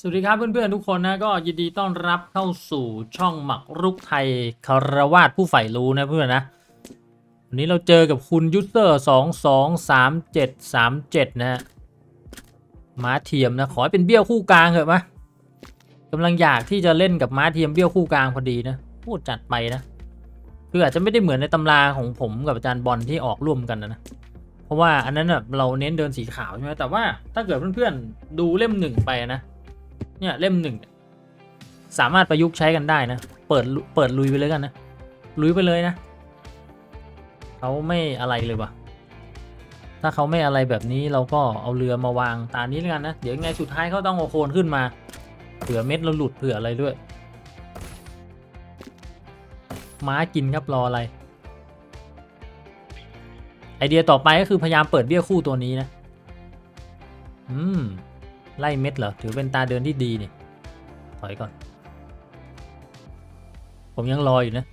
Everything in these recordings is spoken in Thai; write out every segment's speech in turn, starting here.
สวัสดีครับเพื่อนๆทุกคนนะก็ยินดีต้อนรับเข้าสู่ช่องหมักรุกไทยคารวาสผู้ใฝ่รู้นะเพื่อนนะวันนี้เราเจอกับคุณยูเซอร์สองสองสามเจ็ดสามเจ็ดนะฮะม้าเทียมนะขอให้เป็นเบี้ยวคู่กลางเถอะมะกำลังอยากที่จะเล่นกับม้าเทียมเบี้ยวคู่กลางพอดีนะพูดจัดไปนะคืออาจจะไม่ได้เหมือนในตำราของผมกับอาจารย์บอลที่ออกร่วมกันนะนะเพราะว่าอันนั้นเราเน้นเดินสีขาวใช่ไหมแต่ว่าถ้าเกิดเพื่อนๆดูเล่มหนึ่งไปนะ เนี่ยเล่มหนึ่งสามารถประยุกต์ใช้กันได้นะ เปิดเปิดลุยไปเลยกันนะ ลุยไปเลยนะเขาไม่อะไรเลยวะถ้าเขาไม่อะไรแบบนี้เราก็เอาเรือมาวางตามนี้แล้วกันนะ เดี๋ยวยังไงสุดท้ายเขาต้องเอาโคนขึ้นมา เผื่อเม็ดเราหลุดเผื่ออะไรด้วย ม้ากินครับรออะไร ไอเดียต่อไปก็คือพยายามเปิดเบี้ยคู่ตัวนี้นะ อืม ไล่เม็ดเหรอ ถือเป็นตาเดินที่ดีนี่ ถอยก่อน ผมยังรออยู่นะ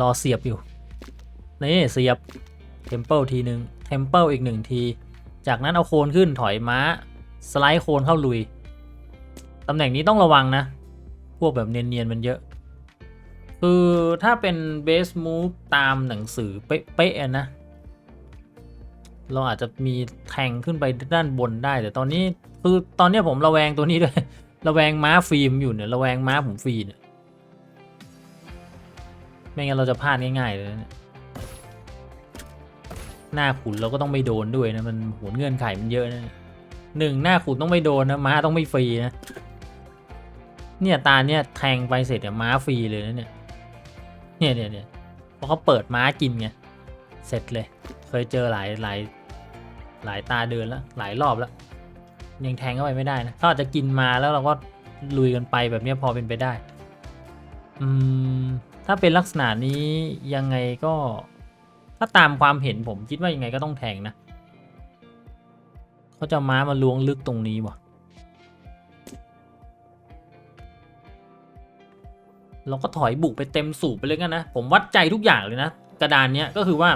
รอเสียบอยู่ นี่เสียบเทมเปิลทีหนึ่งเทมเปิลอีกหนึ่งที จากนั้นเอาโคนขึ้นถอยม้า สไลด์โคนเข้าลุย ตำแหน่งนี้ต้องระวังนะ พวกแบบเนียนๆมันเยอะ คือถ้าเป็นเบสมูฟตามหนังสือเป๊ะๆนะเราอาจจะมีแทงขึ้นไปด้านบนได้ แต่ตอนนี้ คือตอนนี้ผมระแวงตัวนี้ด้วย ระแวงม้าฟิล์มอยู่เนี่ย ระแวงม้าผมฟรีเนี่ย ไม่งั้นเราจะพลาดง่ายๆเลยนะหน้าขุนเราก็ต้องไม่โดนด้วยนะมันโหนเงื่อนไขมันเยอะนะหนึ่งหน้าขุนต้องไม่โดนนะม้าต้องไม่ฟรีนะเนี่ยตาเนี่ยแทงไปเสร็จเนี่ยม้าฟรีเลยนะเนี่ยเนี่ยเนี่ยเนี่ยเพราะเขาเปิดม้ากินไงเสร็จเลย เคยเจอหลายหลายหลายตาเดินแล้วหลายรอบแล้ว ยังแทงเข้าไปไม่ได้นะเขาอาจจะกินมาแล้วเราก็ลุยกันไปแบบนี้พอเป็นไปได้อืมถ้าเป็นลักษณะนี้ยังไงก็ ถ้าตามความเห็นผมคิดว่ายังไงก็ต้องแทงนะเขาจะม้ามาล้วงลึกตรงนี้วะเราก็ถอยบุกไปเต็มสูบไปเลยกันนะ ผมวัดใจทุกอย่างเลยนะ กระดานเนี้ยก็คือว่า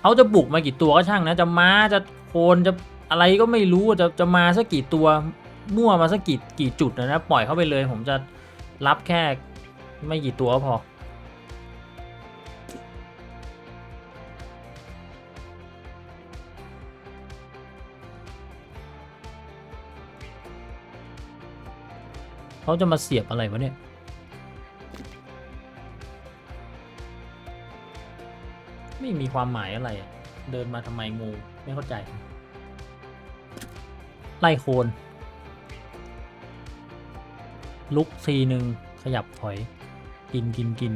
เขาจะบุกมากี่ตัวก็ช่างนะ จะม้าจะโคนจะ อะไรก็ไม่รู้จะจะมาสักกี่ตัวมั่วมาสักกี่กี่จุดนะนะปล่อยเข้าไปเลย ผมจะรับแค่ไม่กี่ตัวก็พอเขาจะมาเสียบอะไรวะเนี่ย ไม่มีความหมายอะไร เดินมาทำไมงู ไม่เข้าใจ ไล่โคนลุกทีหนึ่งขยับถอย กินกินกิน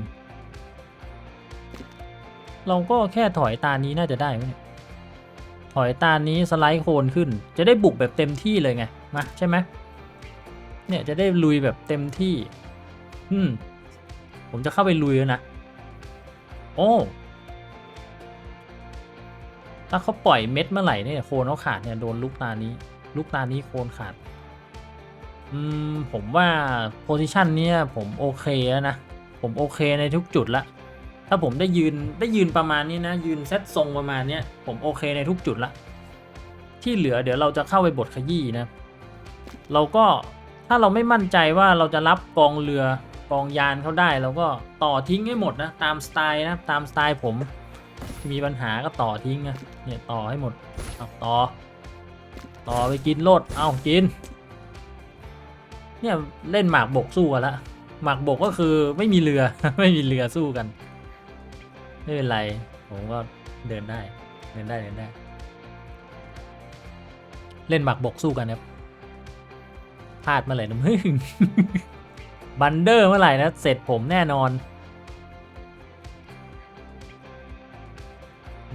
เราก็แค่ถอยตานี้น่าจะได้ไหมเนี่ยถอยตานี้สไลด์โคนขึ้น จะได้บุกแบบเต็มที่เลยไงมาใช่ไหมเนี่ยจะได้ลุยแบบเต็มที่ อืม ผมจะเข้าไปลุยแล้วนะ โอ้ถ้าเขาปล่อยเม็ดเมื่อไหร่เนี่ยโคนเขาขาดเนี่ยโดนลูกตานี้ ลูกตานี้โคนขาด อืม ผมว่าโพซิชันเนี้ยผมโอเคแล้วนะ ผมโอเคในทุกจุดละ ถ้าผมได้ยืนได้ยืนประมาณนี้นะ ยืนเซตทรงประมาณเนี้ยผมโอเคในทุกจุดละ ที่เหลือเดี๋ยวเราจะเข้าไปบทขยี้นะ เราก็ถ้าเราไม่มั่นใจว่าเราจะรับกองเรือกองยานเขาได้เราก็ต่อทิ้งให้หมดนะตามสไตล์นะตามสไตล์ผมมีปัญหาก็ต่อทิ้งนะเนี่ยต่อให้หมดต่อ ต่อไปกินโลด เอากิน เนี่ยเล่นหมากบกสู้กันละ หมากบกก็คือไม่มีเรือ ไม่มีเรือสู้กัน ไม่เป็นไร ผมก็เดินได้ เดินได้เดินได้ เล่นหมากบกสู้กันครับพลาดมื่อไหร่นะมึง บันเดอร์เมื่อไหร่นะ เสร็จผมแน่นอน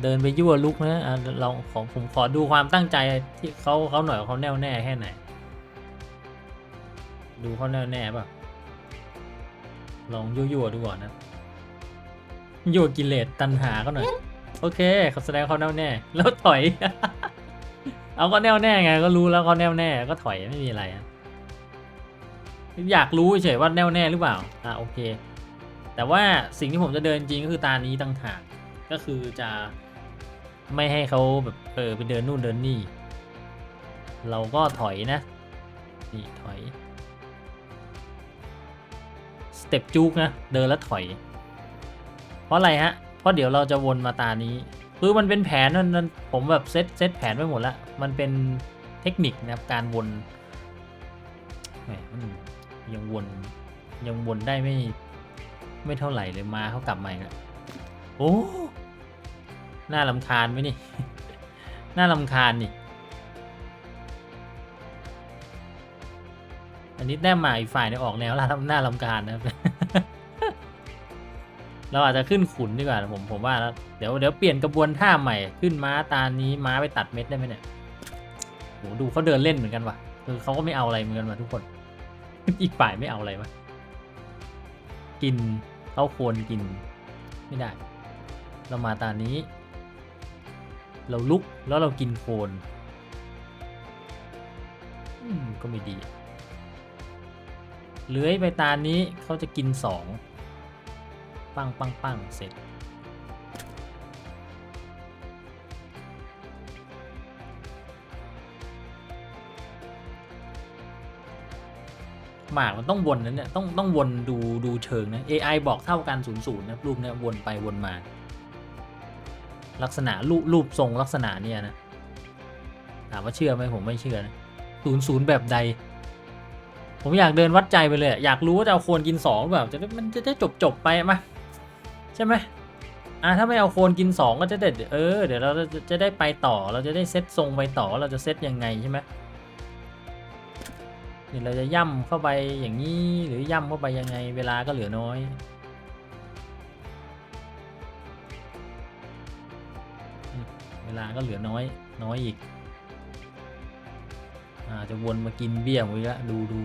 เดินไปยั่วลุกนะเราของผมขอดูความตั้งใจที่เขาเขาหน่อยเขาแน่วแน่แค่ไหน ดูเขาแน่วแน่ป่ะลองยั่วยั่วๆดูก่อนนะยั่วกิเลสตัณหาเขาหน่อยโอเคเขาแสดงเขาแน่วแน่ แล้วถอย เอาก็แน่วแน่ไง ก็รู้แล้วเขาแน่วแน่ก็ถอยไม่มีอะไรอยากรู้เฉยว่าแน่วแน่หรือเปล่าอะโอเค แต่ว่าสิ่งที่ผมจะเดินจริงก็คือตานี้ต่างหากก็คือจะ ไม่ให้เขาแบบเออไปเดินนู่นเดินนี่ เราก็ถอยนะ นี่ถอย สเต็ปจุกนะ เดินแล้วถอย เพราะอะไรฮะ เพราะเดี๋ยวเราจะวนมาตานี้คือมันเป็นแผนมันมันผมแบบเซตเซตแผนไว้หมดแล้วมันเป็นเทคนิคนะครับการวนแหมมันยังวนยังวนได้ไม่ไม่เท่าไหร่เลยมาเขากลับมาอีกแล้วโอ้ น่าลำคาญไหมนี่ น่าลำคาญนี่ อันนี้แต้มมาอีกฝ่ายเนี่ยออกแนวล่าหน้าลำคาญนะครับ เราอาจจะขึ้นขุนดีกว่าผมผมว่าแล้วเดี๋ยวเดี๋ยวเปลี่ยนกระบวนท่าใหม่ขึ้นม้าตานี้ม้าไปตัดเม็ดได้ไหมเนี่ยโหดูเขาเดินเล่นเหมือนกันว่ะคือเขาก็ไม่เอาอะไรเหมือนกันว่ะทุกคน อีกฝ่ายไม่เอาอะไรวะกินเขาโคนกินไม่ได้ เรามาตานี้ เราลุกแล้วเรากินโคนอืมก็ไม่ดีเลื้อยไปตานี้เขาจะกินสองปังปังปังเสร็จ หมากมันต้องวนนั้นเนี่ย ต้องต้องวนดูดูเชิงนะ AI บอกเท่ากันศูนย์ศูนย์นะรูปเนี่ยวนไปวนมา ลักษณะรูปรูปทรงลักษณะเนี่ยนะถามว่าเชื่อไหมผมไม่เชื่อนะศูนย์ศูนย์แบบใด ผมอยากเดินวัดใจไปเลย อยากรู้ว่าจะเอาโคนกินสองหรือเปล่าจะได้มันจะได้จบจบไปมาใช่ไหมอ่าถ้าไม่เอาโคนกินสองก็จะได้เออเดี๋ยวเราจะจะได้ไปต่อเราจะได้เซตทรงไปต่อเราจะเซตยังไงใช่ไหมนี่เราจะย่ำเข้าไปอย่างนี้หรือย่ำเข้าไปยังไงเวลาก็เหลือน้อย เวลาก็เหลือน้อยน้อยอีกอาจะวนมากินเบี้ยหมดอีกแล้วดูดู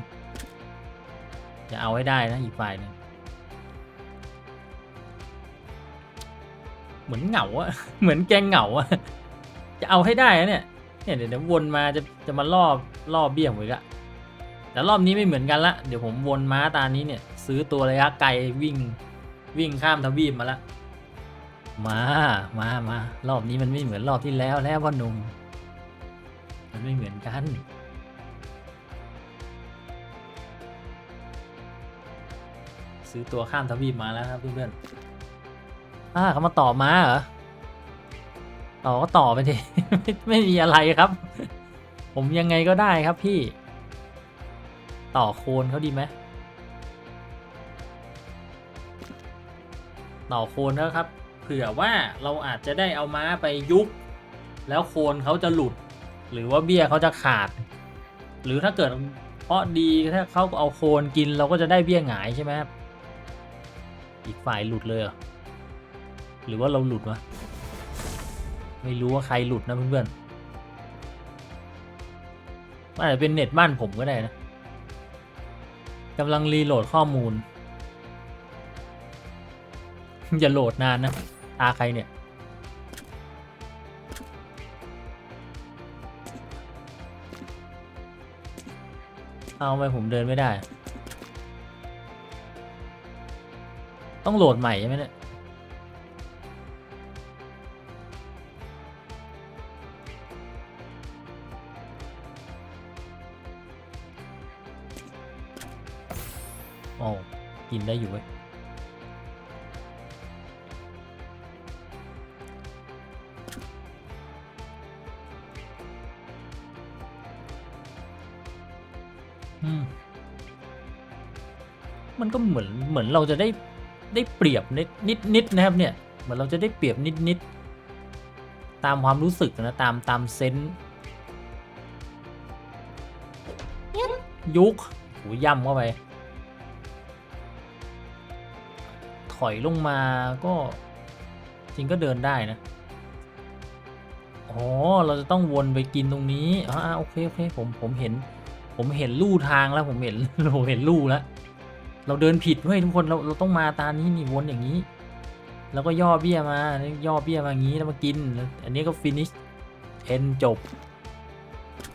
จะเอาให้ได้นะอีกฝ่ายหนึงเหมือนเหงาอะเหมือนแกงเหงาอะจะเอาให้ได้นะเนี่ยเนี่ยเดี๋ยวเดี๋ยววนมาจะจะมาล่อล่อเบี้ยหมดอีกล้วแต่รอบนี้ไม่เหมือนกันละเดี๋ยวผมวนม้าตานี้เนี่ย ซื้อตัวระยะไกลวิ่งวิ่งข้ามทวีปมาละ มา มา มา รอบนี้มันไม่เหมือนรอบที่แล้วแล้วพ่อหนุ่ม มันไม่เหมือนกัน ซื้อตัวข้ามทวีปมาแล้วครับเพื่อนๆอ่าเขามาต่อมาเหรอ ต่อก็ต่อไปทีไม่ไม่มีอะไรครับ ผมยังไงก็ได้ครับพี่ ต่อโคนเขาดีไหมต่อโคนนะครับ ผื่อว่าเราอาจจะได้เอาม้าไปยุบแล้วโคนเขาจะหลุด หรือว่าเบี้ยเขาจะขาด หรือถ้าเกิดเพราะดีถ้าเขาเอาโคนกินเราก็จะได้เบี้ยหงายใช่ไหมครับอีกฝ่ายหลุดเลยหรอหรือว่าเราหลุดวะไม่รู้ว่าใครหลุดนะเพื่อนๆมันอาจจะเป็นเน็ตบ้านผมก็ได้นะกำลังรีโหลดข้อมูลอย่าโหลดนานนะ ตาใครเนี่ย เอาไปผมเดินไม่ได้ ต้องโหลดใหม่ใช่ไหมเนี่ยโอ้กินได้อยู่เว้ย มันก็เหมือนเหมือนเราจะได้ได้เปรียบนิดนิดนิดนะครับเนี่ยเหมือนเราจะได้เปรียบนิดนิดตามความรู้สึกนะตามตามเซนยุกหูย่ำเข้าไป ถอยลงมาก็จริงก็เดินได้นะอ๋อเราจะต้องวนไปกินตรงนี้อ่าโอเคโอเคผมผมเห็น ผมเห็นลู่ทางแล้วผมเห็นผมเห็นลู่แล้ว เราเดินผิดเว้ยทุกคนเราเราต้องมาตามนี้นี่วนอย่างนี้ แล้วก็ย่อเบี้ยมาย่อเบี้ยมาอย่างนี้แล้วมากิน อันนี้ก็ฟินิชเอ็นจบ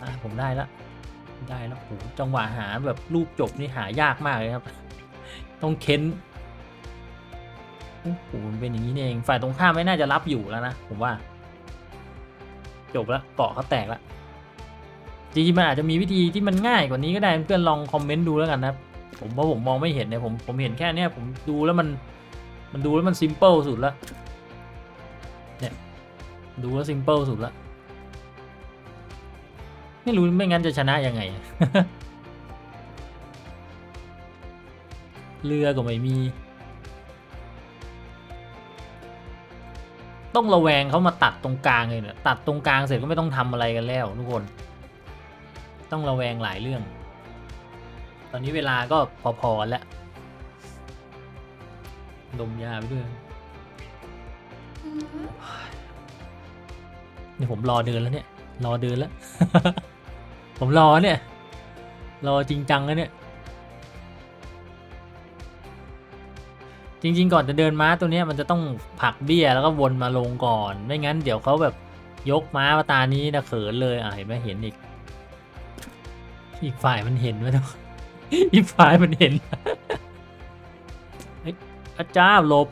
อะผมได้แล้วได้แล้วโหจังหวะหาแบบรูปจบนี่หายากมากเลยครับ ต้องเค้นโอ้โหมันเป็นอย่างนี้เอง ฝ่ายตรงข้ามไม่น่าจะรับอยู่แล้วนะ ผมว่า จบแล้วเกาะเขาแตกแล้วจริงๆมันอาจจะมีวิธีที่มันง่ายกว่านี้ก็ได้เพื่อนลองคอมเมนต์ดูแล้วกันนะครับ ผมเพราะผมมองไม่เห็นเนี่ยผมผมเห็นแค่เนี้ยผมดูแล้วมันมันดูแล้วมันซิมเปิลสุดละเนี่ยดูแล้วซิมเปิลสุดละไม่รู้ไม่งั้นจะชนะยังไง เรือก็ไม่มี ต้องระแวงเขามาตัดตรงกลางเลยเนี่ยตัดตรงกลางเสร็จก็ไม่ต้องทำอะไรกันแล้วทุกคน ต้องระแวงหลายเรื่อง ตอนนี้เวลาก็พอๆแล้วดมยาไปด้วยนี่ผมรอเดินแล้วเนี่ย รอเดินแล้ว ผมรอเนี่ย รอจริงจังแล้วเนี่ย จริง ๆ ก่อนจะเดินม้าตัวเนี้ยมันจะต้องผลักเบี้ยแล้วก็วนมาลงก่อน ไม่งั้นเดี๋ยวเขาแบบยกม้ามาตานี้นะเขินเลยอะเห็นไหมเห็นอีก อีกฝ่ายมันเห็นไหมทุก อีกฝ่ายมันเห็นอาจารย์หลบ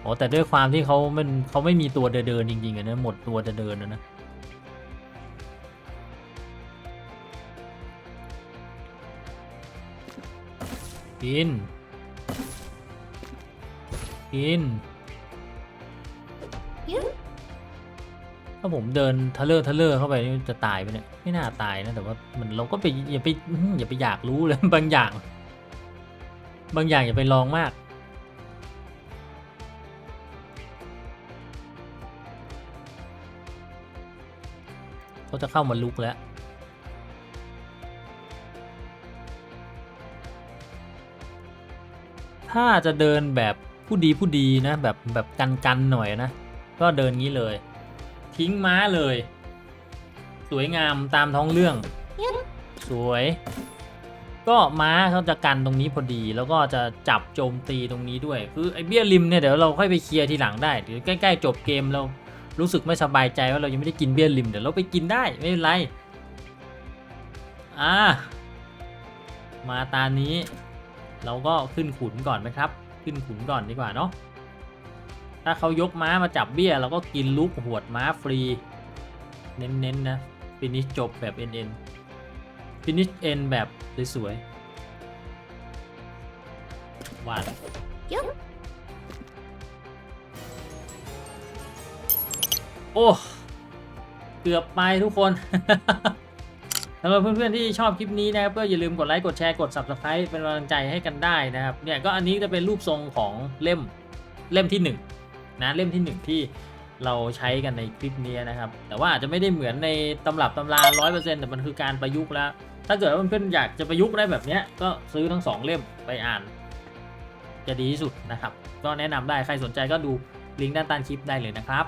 โอ้แต่ด้วยความที่เขามันเขาไม่มีตัวเดินจริงๆอะนะหมดตัวเดินๆอะนะกินกินาผมเดินทะเลอร์ทะเลอร์เข้าไปนี่จะตายไปเนี่ยไม่น่าตายนะแต่ว่ามันเราก็ไปอย่าไปอย่าไปอยากรู้เลยบางอย่าง บางอย่างอย่าไปลองมาก เขาจะเข้ามาลุกแล้วถ้าจะเดินแบบผู้ดีผู้ดีนะแบบแบบกันกันหน่อยนะ ก็เดินงี้เลย ทิ้งม้าเลย สวยงามตามท้องเรื่อง สวย ก็ม้าเขาจะกันตรงนี้พอดี แล้วก็จะจับโจมตีตรงนี้ด้วย คือไอเบี้ยริมเนี่ยเดี๋ยวเราค่อยไปเคลียร์ทีหลังได้เดี๋ยวใกล้ๆจบเกมเรารู้สึกไม่สบายใจว่าเรายังไม่ได้กินเบี้ยริมเดี๋ยวเราไปกินได้ไม่เป็นไรอ่ามาตานี้ เราก็ขึ้นขุนก่อนไหมครับ ขึ้นขุนก่อนดีกว่าเนาะ ถ้าเขายกม้ามาจับเบี้ยเราก็กินลูกหวดม้าฟรี เน้นๆนะฟินิชจบแบบ NN ฟินิช N แบบสวยๆวาดโอ้เกือบไปทุกคนสำหรับเพื่อนๆที่ชอบคลิปนี้นะครับก็อย่าลืมกดไลค์กดแชร์กด subscribe เป็นกำลังใจให้กันได้นะครับเนี่ยก็อันนี้จะเป็นรูปทรงของเล่มเล่มที่ห นึ่นะเล่มที่หนึ่งที่เราใช้กันในคลิปนี้นะครับ แต่ว่าอาจจะไม่ได้เหมือนในตำรับตำรา100%แต่มันคือการประยุกต์แล้ว ถ้าเกิดว่าเพื่อนๆอยากจะประยุกต์ได้แบบนี้ก็ซื้อทั้งสองเล่มไปอ่าน จะดีที่สุดนะครับ ก็แนะนำได้ใครสนใจก็ดูลิงก์ด้านใต้คลิปได้เลยนะครับ